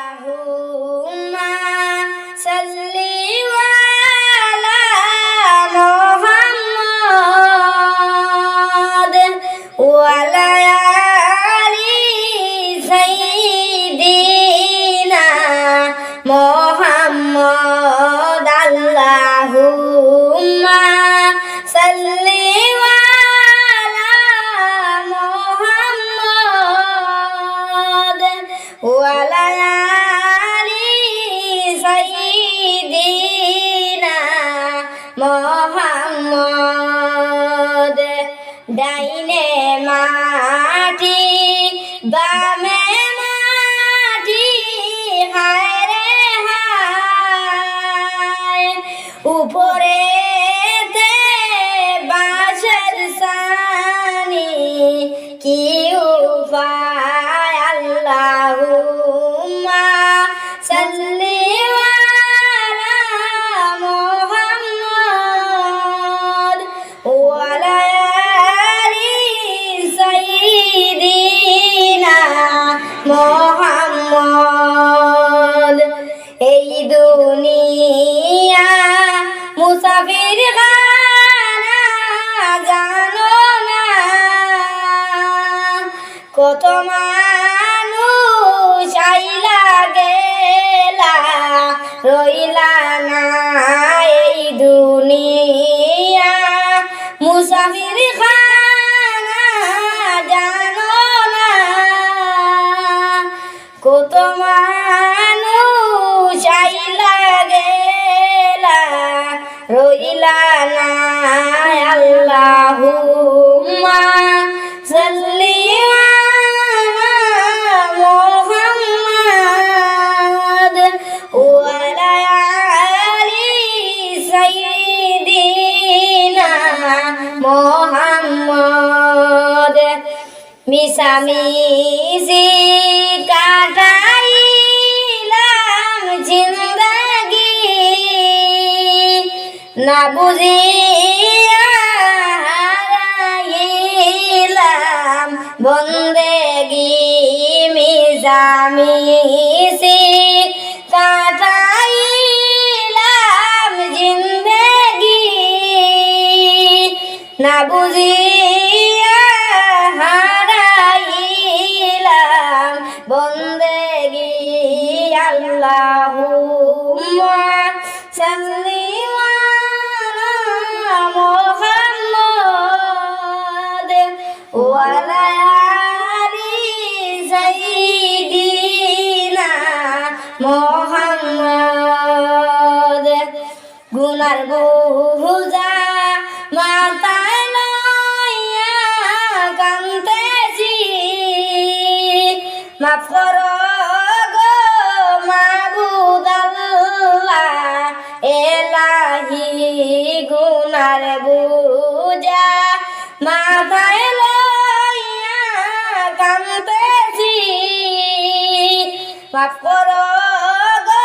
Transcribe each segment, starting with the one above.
আল্লাহুম্মা সাল্লি আলা মুহাম্মাদ ওয়া আলা আলি সাইয়্যিদিনা মুহাম্মাদ আল্লাহুম্মা মুহাম্মাদ ডাইনে মাটি বামে মাটি হায় রে হায়। উপরে কত মানুষ আইলা গেলা না এই জানো না। গেলা রইলা না আল্লাহুম্মা মিশামিশি কাটাইলাম জিন্দগি। না বুঝিয়া হারাইলাম বন্দেগি মিশামিশি কাটাইলাম জিন্দগি। না বুঝিয়া মাফ করো গো মাবুদ আল্লাহ এলাহি গুনার বুঝা মাথায় লইয়া কান্দেছি মাফ করো গো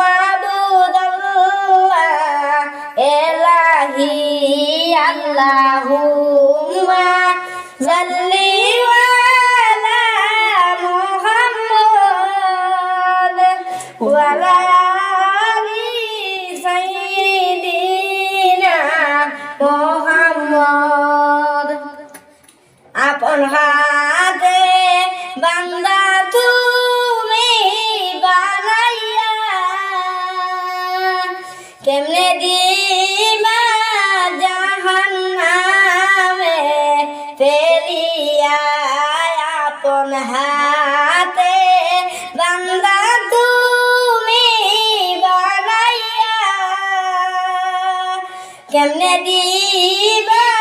মাবুদ আল্লাহ এলাহি জাহান্নামে